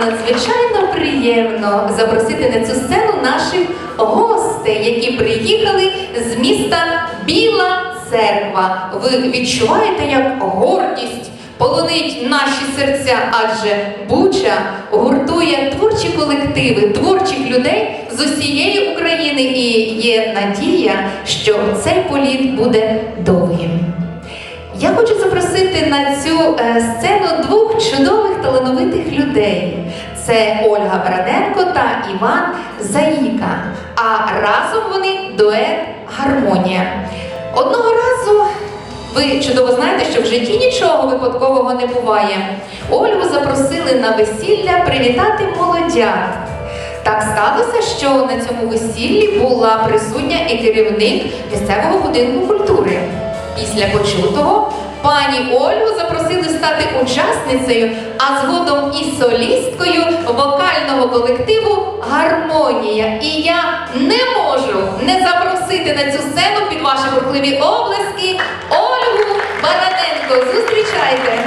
надзвичайно приємно запросити на цю сцену наших гостей, які приїхали з міста Біла Церква. Ви відчуваєте, як гордість полонить наші серця, адже Буча гуртує творчі колективи, творчих людей з усієї України, і є надія, що цей політ буде довгим. Я хочу запросити на цю е, сцену двох чудових талановитих людей. Це Ольга Вараненко та Іван Заїка. А разом вони дует Гармонія. Одного разу ви чудово знаєте, що в житті нічого випадкового не буває. Ольгу запросили на весілля привітати молодят. Так сталося, що на цьому весіллі була присутня і керівник місцевого будинку культури. Після почутого пані Ольгу запросили стати учасницею, а згодом і солісткою вокального колективу Гармонія. І я не можу не запросити на цю сцену під ваші бурхливі облески Ольгу Бараненко. Зустрічайте!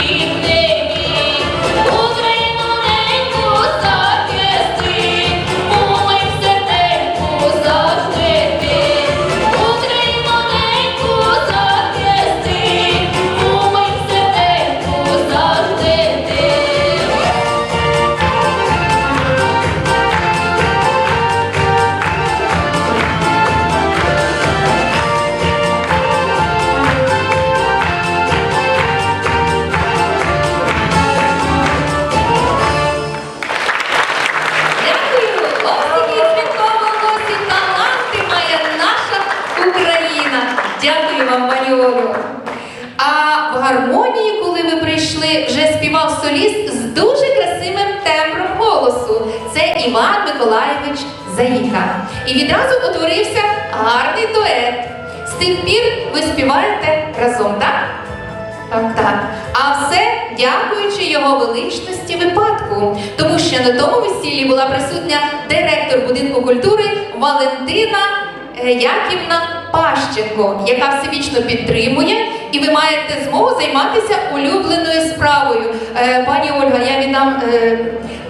me. І відразу утворився гарний дует. З тих пір ви співаєте разом, так? Так, так. А все дякуючи його величності випадку, тому що на тому весіллі була присутня директор будинку культури Валентина е, Яківна Пащенко, яка всебічно підтримує, і ви маєте змогу займатися улюбленою справою. Е, Пані Ольга, я віддам е,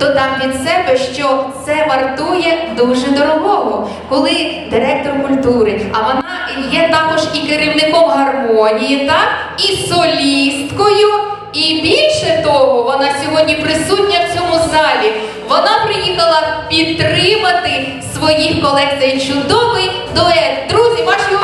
додам від себе, що це вартує дуже дорогого, коли директор культури, а вона є також і керівником гармонії, так і солісткою. І більше того, вона сьогодні присутня в цьому залі. Вона приїхала підтримати своїх колег цей чудовий дует. Друзі, ваші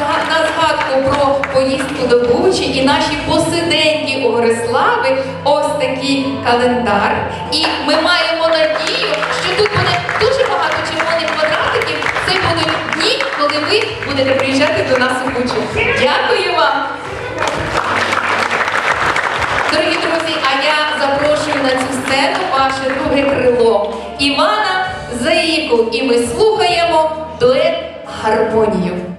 на згадку про поїздку до Бучі і наші посиденьки у Горислави ось такий календар. І ми маємо надію, що тут буде дуже багато червоних квадратиків. Це будуть дні, коли ви будете приїжджати до нас у Бучу. Дякую вам. Дорогі друзі, а я запрошую на цю сцену ваше друге крило Івана Заїку. І ми слухаємо дует гармонію.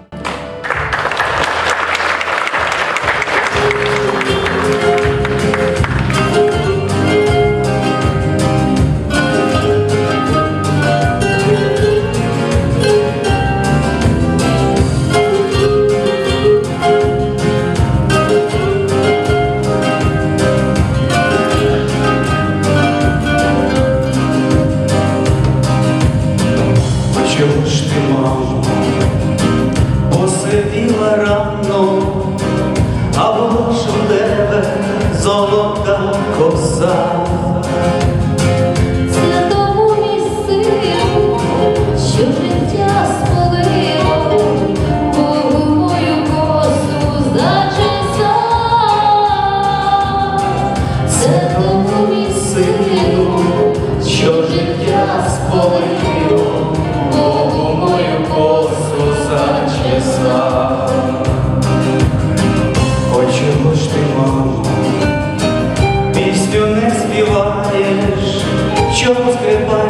Золота коса. Пісню не співаєш, чому скрипа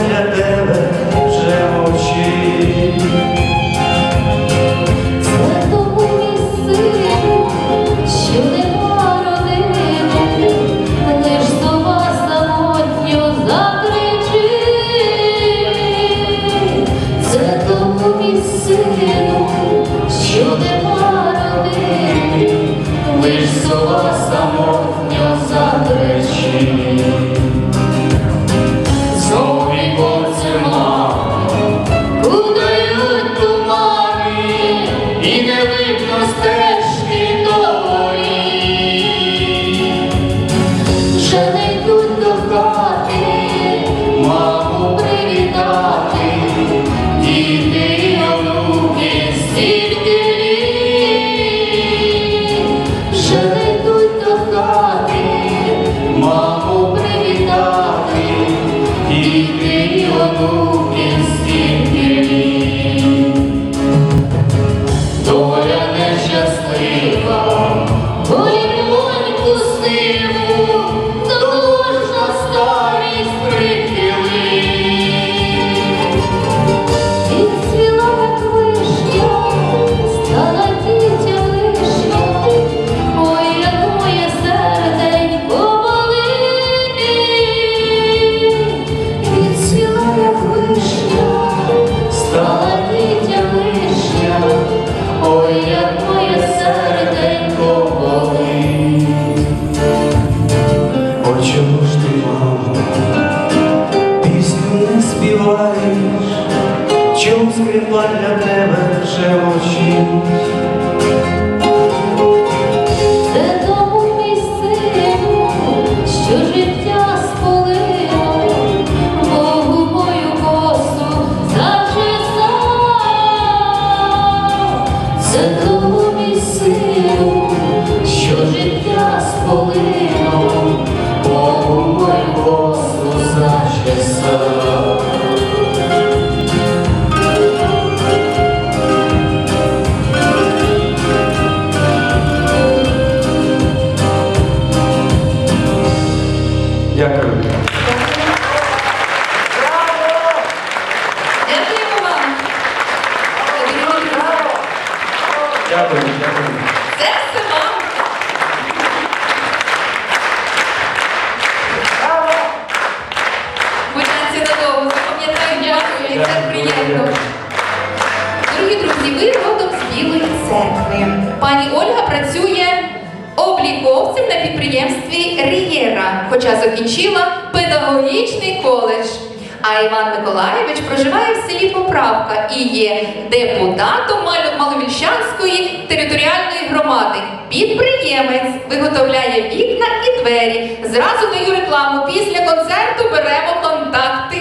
Іван Миколаєвич проживає в селі Поправка і є депутатом Маловільщанської територіальної громади. Підприємець виготовляє вікна і двері. Зразу даю рекламу. Після концерту беремо контакти.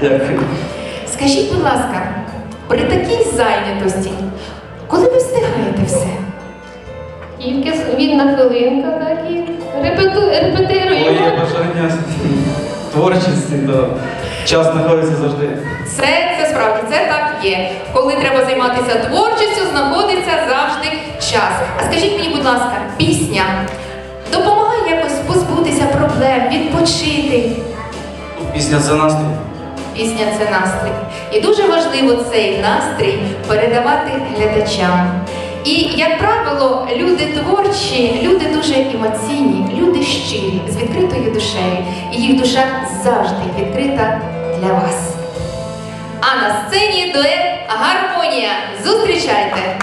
Дякую. Скажіть, будь ласка, при такій зайнятості, коли ви встигаєте все? Тільки вільна хвилинка, так і репетируємо. бажання творчості, то час знаходиться завжди. Це, це справді, це так є. Коли треба займатися творчістю, знаходиться завжди час. А скажіть мені, будь ласка, пісня допомагає якось позбутися проблем, відпочити. Пісня це настрій. Пісня це настрій. І дуже важливо цей настрій передавати глядачам. І, як правило, люди творчі, люди дуже емоційні, люди щирі, з відкритою душею. І їх душа завжди відкрита для вас. А на сцені дует Гармонія. Зустрічайте!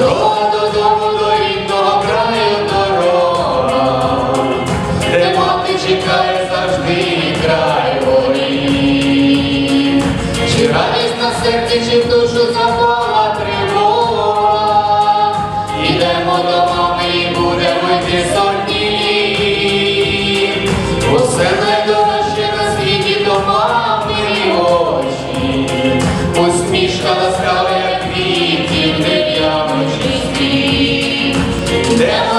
Дорога додому до рідного краю дорога, де чекає завжди край горі. Чи радість на серці, чи в Yeah.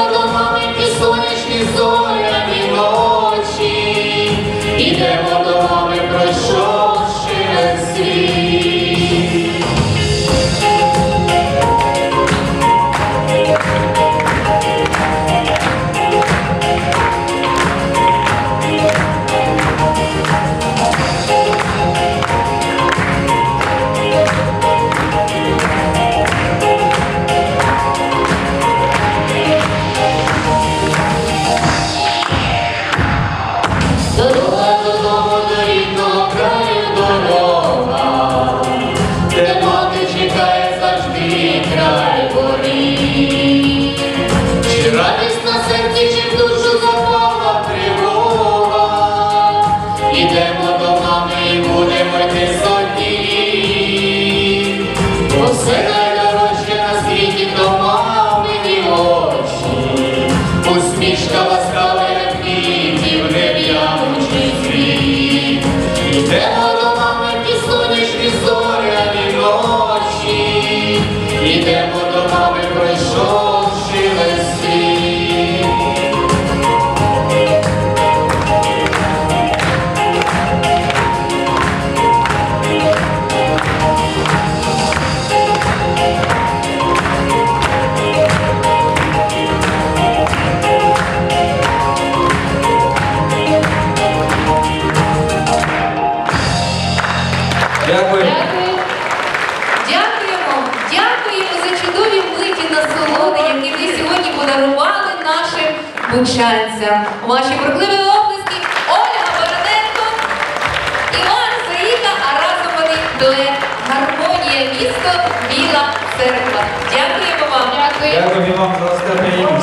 Дякую. Дякую вам за оскарбність.